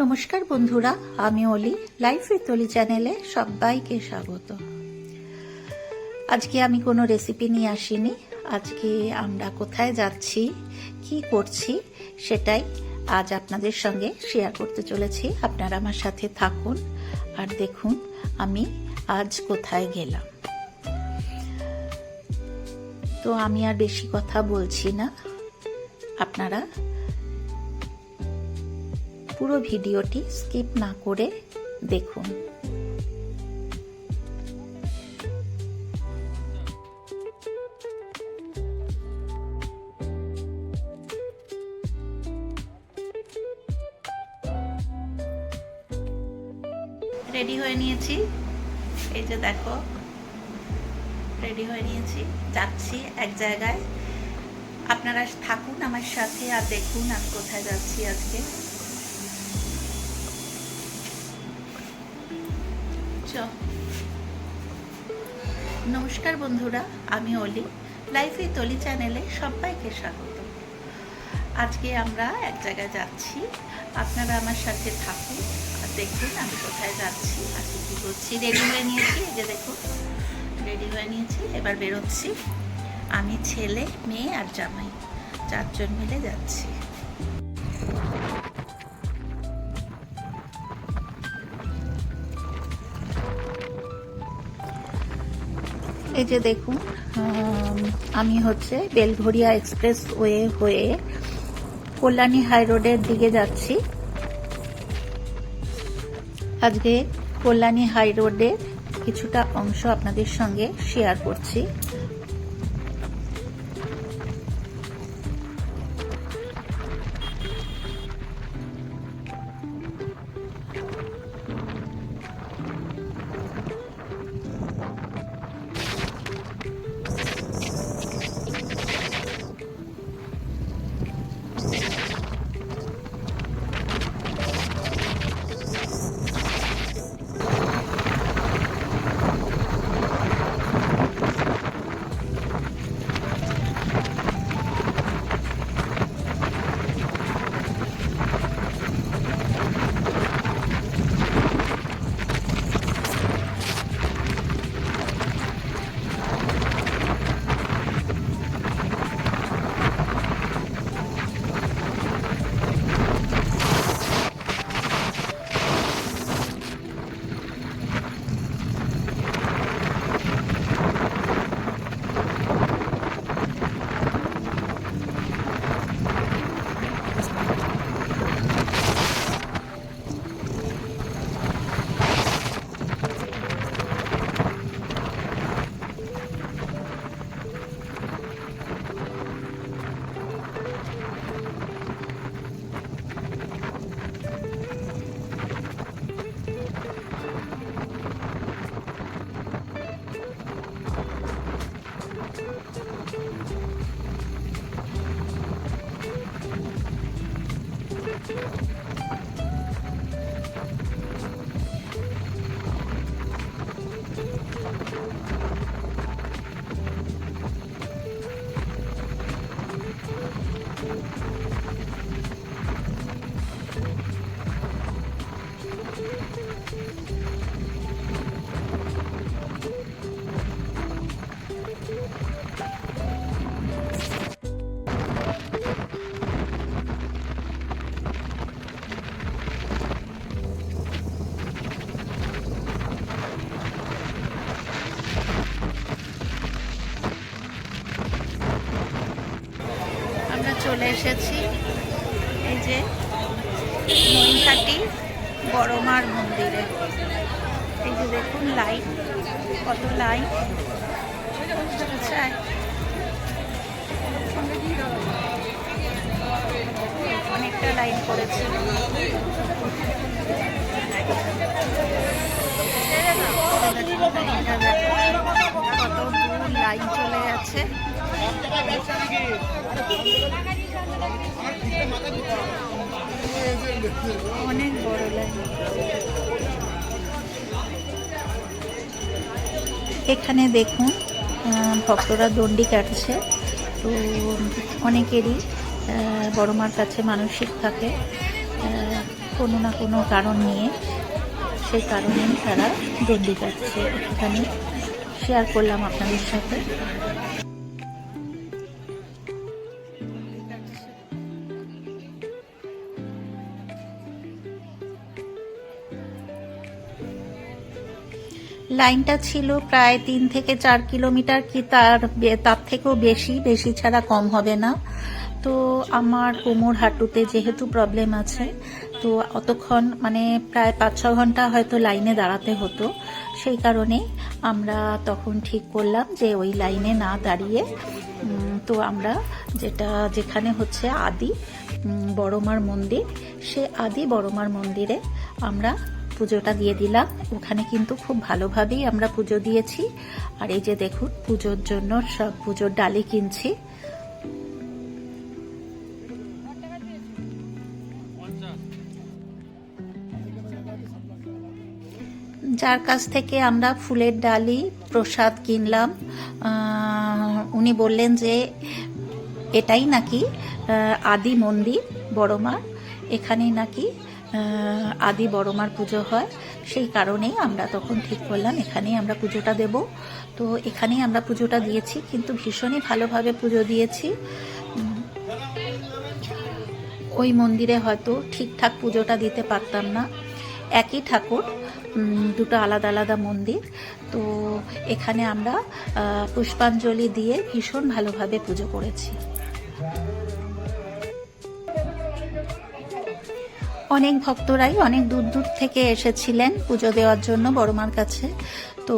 নমস্কার বন্ধুরা, আমি অলি লাইফ উইথ অলি চ্যানেলে সবাইকে স্বাগত। আজকে আমি কোনো রেসিপি নিয়ে আসিনি, আজকে আমরা কোথায় যাচ্ছি, কি করছি সেটাই আজ আপনাদের সঙ্গে শেয়ার করতে চলেছি। আপনারা আমার সাথে থাকুন আর দেখুন আমি আজ কোথায় গেলাম। তো আমি আর বেশি কথা বলছি না। আপনারা পুরো ভিডিওটি স্কিপ না করে দেখুন। রেডি হয়ে নিয়েছি। এই যে দেখো রেডি হয়ে নিয়েছি। যাচ্ছি এক জায়গায়। আপনারা থাকুন আমার সাথে আর দেখুন আমি কোথায় যাচ্ছি আজকে। নমস্কার বন্ধুরা, আমি অলি। লাইফ উইথ অলি চ্যানেলে সবাইকে স্বাগত। আজকে আমরা এক জায়গায় যাচ্ছি। আপনারা আমার সাথে থাকুন। আর দেখুন, আমি কোথায় যাচ্ছি আজকে কী করছি। রেডি হয়ে নিয়েছি? এই যে দেখুন রেডি হয়ে নিয়েছি। এবার বেরোচ্ছি। আমি ছেলে, মেয়ে আর জামাই। চারজন মিলে যাচ্ছি। এই যে দেখুন, আমি হচ্ছে বেলঘরিয়া এক্সপ্রেস ওয়ে হয়ে কল্যাণী হাই রোডের দিকে যাচ্ছি। আজকে কল্যাণী হাই রোডের কিছুটা অংশ আপনাদের সঙ্গে শেয়ার করছি। চলে এসেছি। এই যে মহিষাটি বড়মার মন্দিরে। এই যে দেখুন লাইট কত লাইন আচ্ছা। অনেকটা লাইন দেখো, কত লাইন চলে যাচ্ছে অনেক বড় এখানে দেখুন ভক্তরা দণ্ডি কাটছে। তো অনেকেরই বড় মার কাছে মানসিক থাকে কোনো না কোনো কারণ নিয়ে। সেই কারণেই তারা দণ্ডি কাটছে এখানে। শেয়ার করলাম আপনাদের সাথে। লাইনটা ছিল প্রায় তিন থেকে চার কিলোমিটার কি তার তার থেকেও বেশি বেশি ছাড়া কম হবে না। তো আমার কোমর হাঁটুতে যেহেতু প্রবলেম আছে, তো অতক্ষণ মানে প্রায় পাঁচ, ছ ঘণ্টা হয়তো লাইনে দাঁড়াতে হতো। সেই কারণে আমরা তখন ঠিক করলাম যে ওই লাইনে না দাঁড়িয়ে তো আমরা যেটা, যেখানে হচ্ছে আদি বড়মার মন্দির, সে আদি বড়মার মন্দিরে আমরা পুজোটা দিয়ে দিলাম। ওখানে কিন্তু খুব ভালোভাবেই আমরা পুজো দিয়েছি। আর এই যে দেখুন, পুজোর জন্য সব পুজোর ডালি কিনছি। যার কাছ থেকে আমরা ফুলের ডালি, প্রসাদ কিনলাম উনি বললেন যে এটাই নাকি আদি মন্দির বড়মার এখানেই নাকি আদি বড়মার পুজো হয়, সেই কারণেই আমরা তখন ঠিক করলাম, এখানেই আমরা পুজোটা দেব। তো এখানেই আমরা পুজোটা দিয়েছি, কিন্তু ভীষণই ভালোভাবে পুজো দিয়েছি। ওই মন্দিরে হয়তো ঠিকঠাক পুজোটা দিতে পারতাম না। একই ঠাকুর দুটো আলাদা আলাদা মন্দির। তো এখানে আমরা পুষ্পাঞ্জলি দিয়ে ভীষণ ভালোভাবে পুজো করেছি। অনেক ভক্তরাই অনেক দূর দূর থেকে এসেছিলেন পুজো দেওয়ার জন্য বড়মার কাছে। তো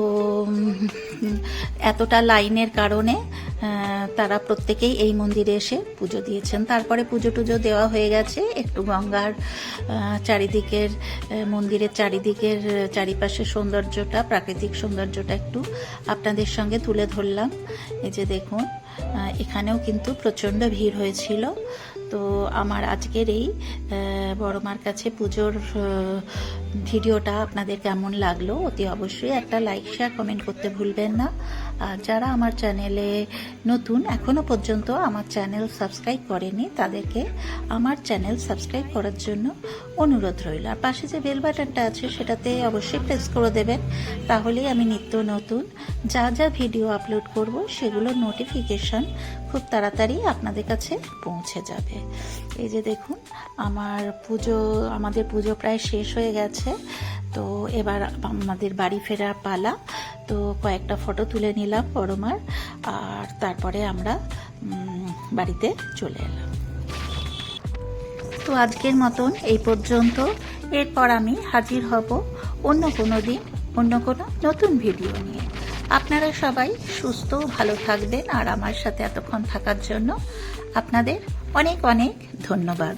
এতটা লাইনের কারণে তারা প্রত্যেকেই এই মন্দিরে এসে পুজো দিয়েছেন। তারপরে পুজো টুজো দেওয়া হয়ে গেছে একটু গঙ্গার চারিদিকের মন্দিরের চারিদিকের চারিপাশের সৌন্দর্যটা, প্রাকৃতিক সৌন্দর্যটা একটু আপনাদের সঙ্গে তুলে ধরলাম। এই যে দেখুন এখানেও কিন্তু প্রচণ্ড ভিড় হয়েছিল। তো আমার আজকের এই বড়মার কাছে পুজোর ভিডিওটা আপনাদের কেমন লাগল, অতি অবশ্যই একটা লাইক শেয়ার কমেন্ট করতে ভুলবেন না। আর যারা আমার চ্যানেলে নতুন, এখনও পর্যন্ত আমার চ্যানেল সাবস্ক্রাইব করেনি, তাদেরকে আমার চ্যানেল সাবস্ক্রাইব করার জন্য অনুরোধ রইল। আর পাশে যে বেল বাটনটা আছে, সেটাতে অবশ্যই প্রেস করে দেবেন। তাহলেই আমি নিত্য নতুন, যা যা ভিডিও আপলোড করব, সেগুলোর নোটিফিকেশন খুব তাড়াতাড়ি আপনাদের কাছে পৌঁছে যাবে। এই যে দেখুন, আমার পুজো, আমাদের পুজো প্রায় শেষ হয়ে গেছে। তো এবার আমাদের বাড়ি ফেরার পালা। তো কয়েকটা ফটো তুলে নিলাম বড়মার, আর তারপরে আমরা বাড়িতে চলে এলাম। তো আজকের মতন এই পর্যন্ত। এরপর আমি হাজির হব অন্য কোনো দিন, অন্য কোনো নতুন ভিডিও নিয়ে। আপনারা সবাই সুস্থ, ভালো থাকবেন, আর আমার সাথে এতক্ষণ থাকার জন্য আপনাদের অনেক অনেক ধন্যবাদ।